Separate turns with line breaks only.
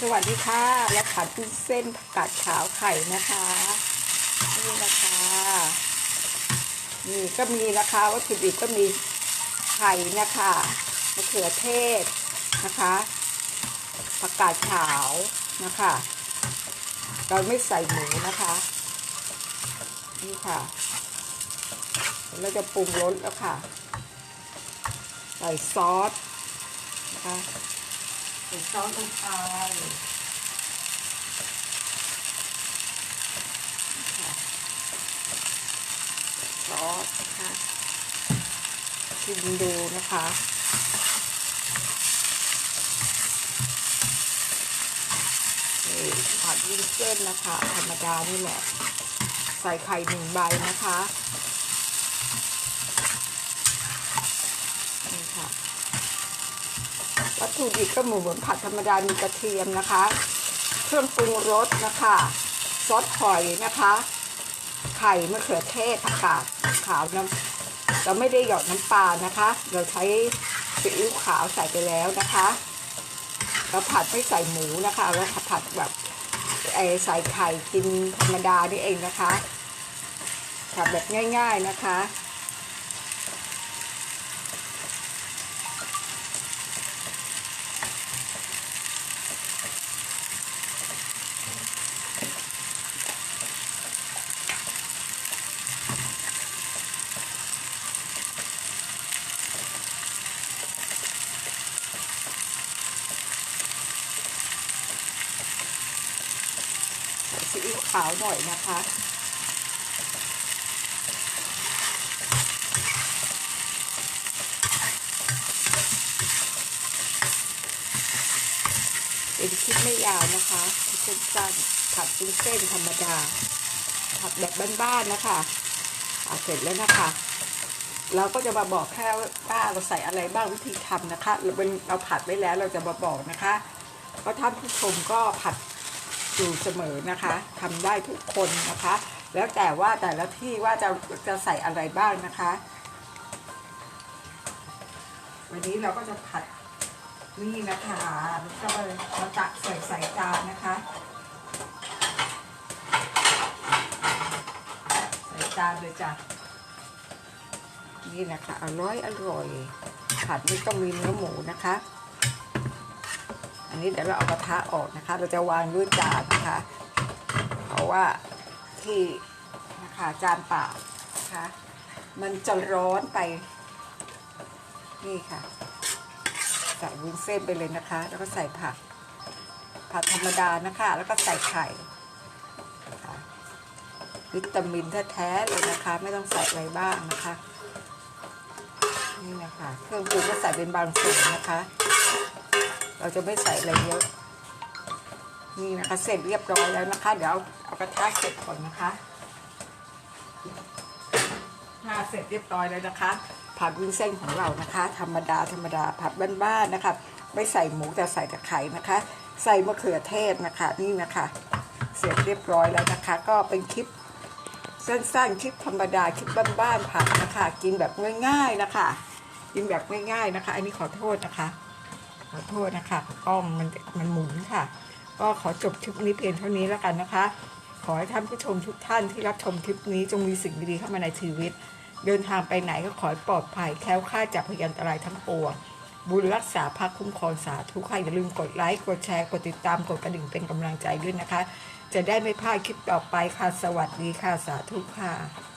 สวัสดีค่ะและผัดวุ้นเส้นผักกาดขาวไข่นะคะ นี่นะคะนี่ก็มีนะคะวัตถุดิบก็มีไข่นะคะมะเขือเทศนะคะผักกาดขาวนะคะ เราไม่ใส่หมูนะคะ นี่ค่ะเราจะปรุงรสแล้วค่ะ ใส่ซอสนะคะ ใส่ซอสลงไปค่ซอสนะคะชิมดูนะคะนี่ผัดวุ้นเส้นนะคะ ธรรมดานี่แหละ ใส่ไข่หนึ่งใบนะคะ นี่ค่ะ วัต ถุดิบก็หมูเหมือนผัดธรรมดา มีกระเทียมนะคะ เครื่องปรุงรสนะคะ ซอสหอยนะคะ ไข่มะเขือเทศผักกาดขาวน้ำเราไม่ได้หยอดน้ำปลานะคะ เราใช้ซีอิ๊วขาวใส่ไปแล้วนะคะ เราผัดไม่ใส่หมูนะคะ เราผัดแบบไอใส่ไข่กินธรรมดานี่เองนะคะผัดแบบง่าย ๆนะคะ ซีอิ๊วขาวหน่อยนะคะ เป็นคลิปไม่ยาวนะคะคลิปสั้นๆผัดเป็นเส้นธรรมดา ผัดแบบบ้านๆนะคะเสร็จแล้วนะคะ เราก็จะมาบอกแค่ว่าเราใส่อะไรบ้างวิธีทำนะคะเราเป็นเราผัดไว้แล้วเราจะมาบอกนะคะ ก็ท่านผู้ชมก็ผัด อยู่เสมอนะคะทำได้ทุกคนนะคะ แล้วแต่ว่าแต่ละที่ว่าจะจะใส่อะไรบ้างนะคะ วันนี้เราก็จะผัดนี่นะคะแล้วก็มาตักใส่ใส่จานนะคะ ใส่จานเลยจ้ะนี่นะคะอร่อยอร่อยผัดไม่ต้องมีเนื้อหมูนะคะ อันนี้เดี๋ยวเราเอากระทะออกนะคะ เราจะวางด้วยจานนะคะ เพราะว่าที่นะคะจานเปล่านะคะ มันจะร้อนไป นี่ค่ะ ใส่วุ้นเส้นไปเลยนะคะ แล้วก็ใส่ผัก ผักธรรมดานะคะ แล้วก็ใส่ไข่นะคะวิตามินแท้ๆเลยนะคะ ไม่ต้องใส่อะไรบ้างนะคะ นี่นะคะ เครื่องปรุงก็ใส่เป็นบางส่วนนะคะ เราจะไม่ใส่อะไรเยอะ นี่นะคะเสร็จเรียบร้อยแล้วนะคะ เดี๋ยวเอากระทะเก็บก่อนนะคะถ้าเสร็จเรียบร้อยแล้วนะคะ ผัดวุ้นเส้นของเรานะคะ ธรรมดาธรรมดาผัดบ้านๆนะคะ ไม่ใส่หมูแต่ใส่แต่ไข่นะคะ ใส่มะเขือเทศนะคะนี่นะคะ เสร็จเรียบร้อยแล้วนะคะ ก็เป็นคลิปสั้นๆคลิปธรรมดาคลิปบ้านๆผัดนะคะ กินแบบง่าย ๆนะคะ กินแบบง่ายๆนะคะ อันนี้ขอโทษนะคะ อโทษนะคะกล้องมันมันหมุนค่ะ ก็ขอจบคลิปนี้เพียงเท่านี้แล้วกันนะคะ ขอให้ท่านผู้ชมทุกท่านที่รับชมคลิปนี้จงมีสิ่งดีๆเข้ามาในชีวิต เดินทางไปไหนก็ขอให้ปลอดภัยแคล้วคลาดจากพยันตรายทั้งปวงบุญรักษาพักคุ้มครองสาธุค่ะอย่าลืมกดไลค์กดแชร์กดติดตามกดกระดิ่งเป็นกำลังใจด้วยนะคะ จะได้ไม่พลาดคลิปต่อไปค่ะสวัสดีค่ะสาธุค่ะ